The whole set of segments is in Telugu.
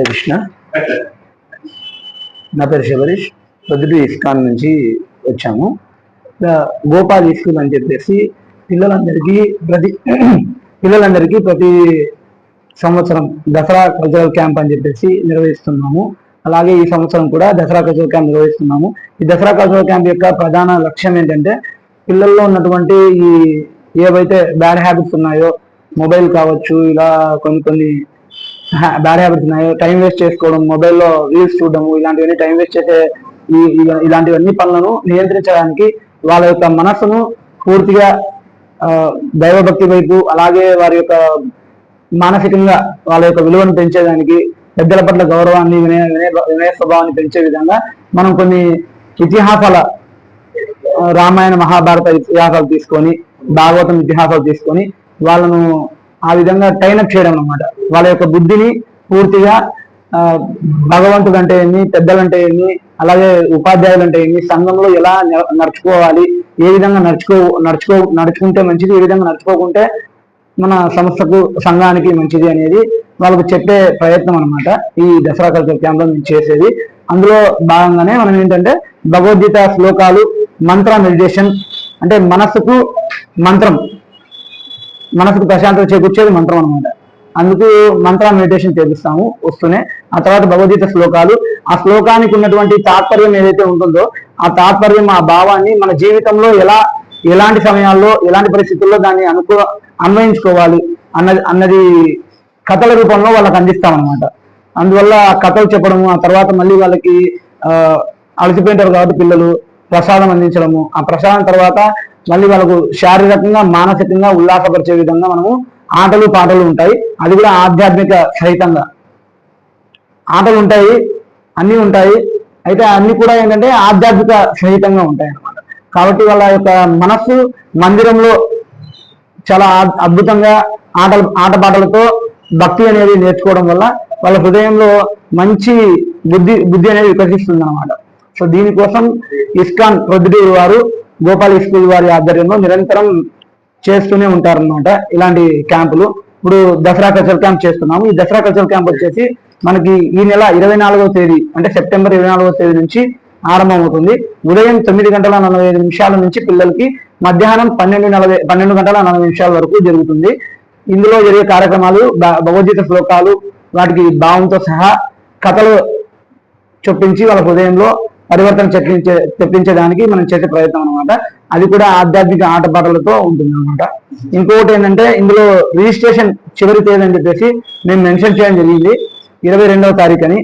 హరే కృష్ణ. నా పేరు శబరీష్ పొద్దుటి ఇస్కాన్ నుంచి వచ్చాము. గోపాల్ స్కూల్ అని చెప్పేసి పిల్లలందరికీ ప్రతి పిల్లలందరికీ ప్రతి సంవత్సరం దసరా కల్చరల్ క్యాంప్ అని చెప్పేసి నిర్వహిస్తున్నాము. అలాగే ఈ సంవత్సరం కూడా దసరా కల్చరల్ క్యాంప్ నిర్వహిస్తున్నాము. ఈ దసరా కల్చరల్ క్యాంప్ యొక్క ప్రధాన లక్ష్యం ఏంటంటే పిల్లల్లో ఉన్నటువంటి ఈ ఏవైతే బ్యాడ్ హ్యాబిట్స్ ఉన్నాయో మొబైల్ కావచ్చు ఇలా కొన్ని కొన్ని బ్యాడ్ హ్యాబిట్స్ ఉన్నాయి. టైం వేస్ట్ చేసుకోవడం మొబైల్లో రీల్స్ చూడడం ఇలాంటివన్నీ టైం వేస్ట్ చేసే ఈ ఇలాంటివన్నీ పనులను నియంత్రించడానికి వాళ్ళ యొక్క మనస్సును పూర్తిగా దైవభక్తి వైపు అలాగే వారి యొక్క మానసికంగా వాళ్ళ యొక్క విలువను పెంచేదానికి పెద్దల పట్ల గౌరవాన్ని వినయ వినయ వినయ స్వభావాన్ని పెంచే విధంగా మనం కొన్ని ఇతిహాసాల రామాయణ మహాభారత ఇతిహాసాలు తీసుకొని భాగవతం ఇతిహాసాలు తీసుకొని వాళ్ళను ఆ విధంగా ట్రైనప్ చేయడం అనమాట వాళ్ళ యొక్క బుద్ధిని పూర్తిగా భగవంతుడు అంటే ఏమి పెద్దలంటే ఏమి అలాగే ఉపాధ్యాయులు అంటే ఏమి సంఘంలో ఎలా నడుచుకోవాలి ఏ విధంగా నడుచుకో నడుచుకో నడుచుకుంటే మంచిది ఏ విధంగా నడుచుకోకుంటే మన సంస్థకు సంఘానికి మంచిది అనేది వాళ్ళకు చెప్పే ప్రయత్నం అన్నమాట ఈ దసరా కల్చర్ క్యాంప్లో మేము చేసేది. అందులో భాగంగానే మనం ఏంటంటే భగవద్గీత శ్లోకాలు మంత్ర మెడిటేషన్ అంటే మనస్సుకు మంత్రం మనసుకు ప్రశాంతత చేకూర్చేది మంత్రం అనమాట అందుకు మంత్ర మెడిటేషన్ చేపిస్తాము వస్తూనే. ఆ తర్వాత భగవద్గీత శ్లోకాలు. ఆ శ్లోకానికి ఉన్నటువంటి తాత్పర్యం ఏదైతే ఉంటుందో ఆ తాత్పర్యం ఆ భావాన్ని మన జీవితంలో ఎలా ఎలాంటి సమయాల్లో ఎలాంటి పరిస్థితుల్లో దాన్ని అనుకూ అన్వయించుకోవాలి అన్నది అన్నది కథల రూపంలో వాళ్ళకి అందిస్తామన్నమాట. అందువల్ల ఆ కథలు చెప్పడము ఆ తర్వాత మళ్ళీ వాళ్ళకి ఆ, అలసిపోయింటారు కాబట్టి పిల్లలు ప్రసాదం అందించడము. ఆ ప్రసాదం తర్వాత మళ్ళీ వాళ్ళకు శారీరకంగా మానసికంగా ఉల్లాసపరిచే విధంగా మనము ఆటలు పాటలు ఉంటాయి. అది కూడా ఆధ్యాత్మిక సహితంగా. ఆటలు ఉంటాయి అన్నీ ఉంటాయి. అయితే అన్ని కూడా ఏంటంటే ఆధ్యాత్మిక సహితంగా ఉంటాయి అన్నమాట. కాబట్టి వాళ్ళ యొక్క మనస్సు మందిరంలో చాలా అద్భుతంగా ఆటలు ఆటపాటలతో భక్తి అనేది నేర్చుకోవడం వల్ల వాళ్ళ హృదయంలో మంచి బుద్ధి బుద్ధి అనేది వికసిస్తుంది అనమాట సో దీనికోసం ఇస్కాన్ ప్రొద్దుటూరు వారు గోపాల్ స్కూల్ వారి ఆధ్వర్యంలో నిరంతరం చేస్తూనే ఉంటారన్నమాట ఇలాంటి క్యాంపులు. ఇప్పుడు దసరా కల్చర్ క్యాంప్ చేస్తున్నాము. ఈ దసరా కల్చర్ క్యాంప్ వచ్చేసి మనకి ఈ నెల ఇరవై నాలుగవ తేదీ అంటే సెప్టెంబర్ ఇరవై నాలుగవ తేదీ నుంచి ఆరంభమవుతుంది. ఉదయం తొమ్మిది గంటల నలభై ఐదు నిమిషాల నుంచి పిల్లలకి మధ్యాహ్నం పన్నెండు నలభై పన్నెండు గంటల నలభై నిమిషాల వరకు జరుగుతుంది. ఇందులో జరిగే కార్యక్రమాలు భగవద్గీత శ్లోకాలు వాటికి భావంతో సహా కథలు చొప్పించి వాళ్ళ హృదయంలో పరివర్తన చెప్పించే తెప్పించడానికి మనం చేసే ప్రయత్నం అనమాట అది కూడా ఆధ్యాత్మిక ఆటపాటలతో ఉంటుంది అనమాట ఇంకొకటి ఏంటంటే ఇందులో రిజిస్ట్రేషన్ చివరి తేదీ అని చెప్పేసి మేము మెన్షన్ చేయడం జరిగింది. ఇరవై రెండవ తారీఖు అని.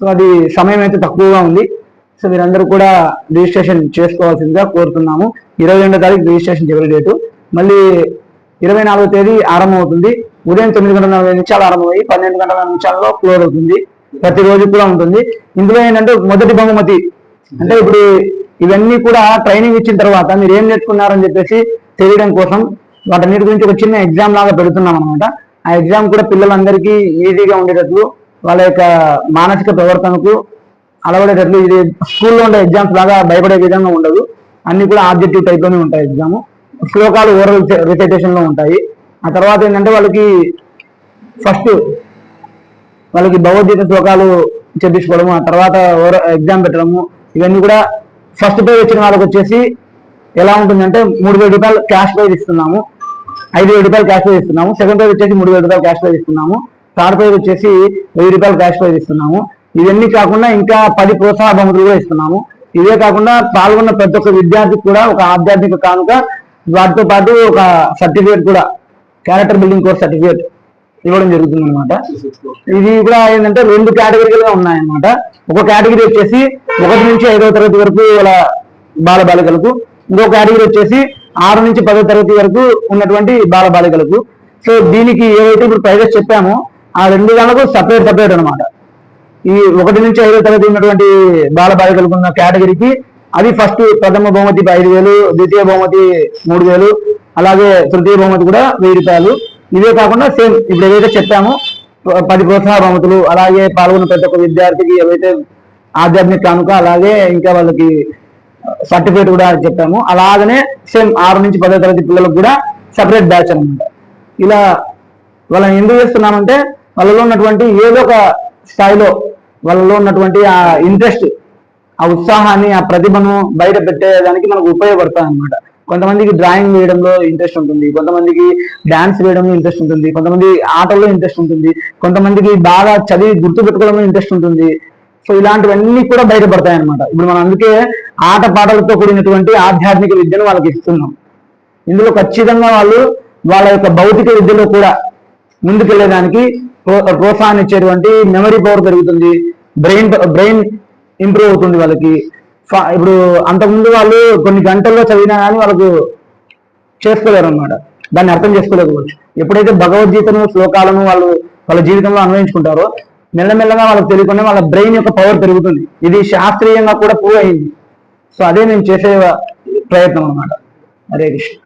సో అది సమయం అయితే తక్కువగా ఉంది. సో మీరందరూ కూడా రిజిస్ట్రేషన్ చేసుకోవాల్సిందిగా కోరుతున్నాము. ఇరవై రెండో తారీఖు రిజిస్ట్రేషన్ చివరి డేటు. మళ్ళీ ఇరవై నాలుగో తేదీ ఆరంభం అవుతుంది ఉదయం తొమ్మిది గంటల నలభై నిమిషాలు ఆరంభమయ్యి పన్నెండు గంటల నిమిషాల్లో క్లోజ్ అవుతుంది. ప్రతిరోజు కూడా ఉంటుంది. ఇందులో ఏంటంటే మొదటి బహుమతి. అంటే ఇప్పుడు ఇవన్నీ కూడా ట్రైనింగ్ ఇచ్చిన తర్వాత మీరు ఏం నేర్చుకున్నారని చెప్పేసి తెలియడం కోసం వాటన్నిటి గురించి ఒక చిన్న ఎగ్జామ్ లాగా పెడుతున్నాం అనమాట ఆ ఎగ్జామ్ కూడా పిల్లలందరికీ ఈజీగా ఉండేటట్లు వాళ్ళ యొక్క మానసిక ప్రవర్తనకు అలవడేటట్లు ఇది స్కూల్లో ఉండే ఎగ్జామ్స్ లాగా భయపడే విధంగా ఉండదు. అన్ని కూడా ఆబ్జెక్టివ్ టైప్లోనే ఉంటాయి ఎగ్జామ్ శ్లోకాలు ఓరల్ రిసైటేషన్లో ఉంటాయి. ఆ తర్వాత ఏంటంటే వాళ్ళకి ఫస్ట్ వాళ్ళకి భగవద్గీత శ్లోకాలు చెప్పించుకోవడము ఆ తర్వాత ఎగ్జామ్ పెట్టడము ఇవన్నీ కూడా ఫస్ట్ పేజ్ వచ్చిన వాళ్ళకి వచ్చేసి ఎలా ఉంటుందంటే మూడు వేల రూపాయలు క్యాష్ ప్రైజ్ ఇస్తున్నాము ఐదు వేల రూపాయలు క్యాష్ ప్రైజ్ ఇస్తున్నాము సెకండ్ ప్రైజ్ వచ్చేసి మూడు వేల రూపాయలు క్యాష్ ప్రైజ్ ఇస్తున్నాము థర్డ్ ప్రైజ్ వచ్చేసి వెయ్యి రూపాయలు క్యాష్ ప్రైజ్ ఇస్తున్నాము. ఇవన్నీ కాకుండా ఇంకా పది ప్రోత్సాహ బహుమతులు కూడా ఇస్తున్నాము. ఇవే కాకుండా పాల్గొన్న ప్రతి ఒక్క విద్యార్థికి కూడా ఒక ఆధ్యాత్మిక కానుక వాటితో పాటు ఒక సర్టిఫికేట్ కూడా క్యారెక్టర్ బిల్డింగ్ కోర్స్ సర్టిఫికేట్ ఇవ్వడం జరుగుతుంది అనమాట ఇది కూడా ఏంటంటే రెండు కేటగిరీలుగా ఉన్నాయన్నమాట. ఒక కేటగిరీ వచ్చేసి ఒకటి నుంచి ఐదవ తరగతి వరకు వాళ్ళ బాల బాలికలకు ఇంకో కేటగిరీ వచ్చేసి ఆరు నుంచి పదో తరగతి వరకు ఉన్నటువంటి బాల బాలికలకు సో దీనికి ఏవైతే ఇప్పుడు ప్రైజెస్ చెప్పామో ఆ రెండు దానికి సపరేట్ సపరేట్ అనమాట ఈ ఒకటి నుంచి ఐదో తరగతి ఉన్నటువంటి బాల బాలికలకు ఉన్న కేటగిరీకి అది ఫస్ట్ ప్రథమ బహుమతి ఐదు వేలు ద్వితీయ బహుమతి మూడు వేలు అలాగే తృతీయ బహుమతి కూడా వెయ్యి రూపాయలు. ఇవే కాకుండా సేమ్ ఇప్పుడు ఏదైతే చెప్పామో పది ప్రోత్సాహ బహుమతులు అలాగే పాల్గొన్న ప్రతి ఒక్క విద్యార్థికి ఏవైతే ఆధ్యాత్మిక కానుక అలాగే ఇంకా వాళ్ళకి సర్టిఫికేట్ కూడా చెప్పాము. అలాగనే సేమ్ ఆరు నుంచి పదో తరగతి పిల్లలకు కూడా సపరేట్ బ్యాచ్ అనమాట ఇలా వాళ్ళని ఎందుకు చేస్తున్నామంటే వాళ్ళలో ఉన్నటువంటి ఏదో ఒక స్థాయిలో వాళ్ళలో ఉన్నటువంటి ఆ ఇంట్రెస్ట్ ఆ ఉత్సాహాన్ని ఆ ప్రతిభను బయట పెట్టేదానికి మనకు ఉపయోగపడుతుంది అనమాట కొంతమందికి డ్రాయింగ్ వేయడంలో ఇంట్రెస్ట్ ఉంటుంది కొంతమందికి డాన్స్ వేయడంలో ఇంట్రెస్ట్ ఉంటుంది కొంతమంది ఆటల్లో ఇంట్రెస్ట్ ఉంటుంది కొంతమందికి బాగా చదివి గుర్తు పెట్టుకోవడంలో ఇంట్రెస్ట్ ఉంటుంది. సో ఇలాంటివన్నీ కూడా బయటపడతాయి అనమాట ఇప్పుడు మనం అందుకే ఆట పాటలతో కూడినటువంటి ఆధ్యాత్మిక విద్యను వాళ్ళకి ఇస్తున్నాం. ఇందులో ఖచ్చితంగా వాళ్ళు వాళ్ళ యొక్క భౌతిక విద్యలో కూడా ముందుకెళ్ళేదానికి ప్రో- ప్రోత్సాహాన్ని ఇచ్చేటువంటి మెమరీ పవర్ పెరుగుతుంది బ్రెయిన్ బ్రెయిన్ ఇంప్రూవ్ అవుతుంది వాళ్ళకి. ఇప్పుడు అంతకుముందు వాళ్ళు కొన్ని గంటల్లో చదివినా కానీ వాళ్ళకు చేసుకోలేరు అనమాట దాన్ని అర్థం చేసుకోలేకపోవచ్చు. ఎప్పుడైతే భగవద్గీతను శ్లోకాలను వాళ్ళు వాళ్ళ జీవితంలో అన్వయించుకుంటారో మెల్లమెల్లగా వాళ్ళకి తెలియకుండా వాళ్ళ బ్రెయిన్ యొక్క పవర్ పెరుగుతుంది. ఇది శాస్త్రీయంగా కూడా ప్రూవ్ అయింది. సో అదే నేను చేసే ప్రయత్నం అనమాట హరే కృష్ణ.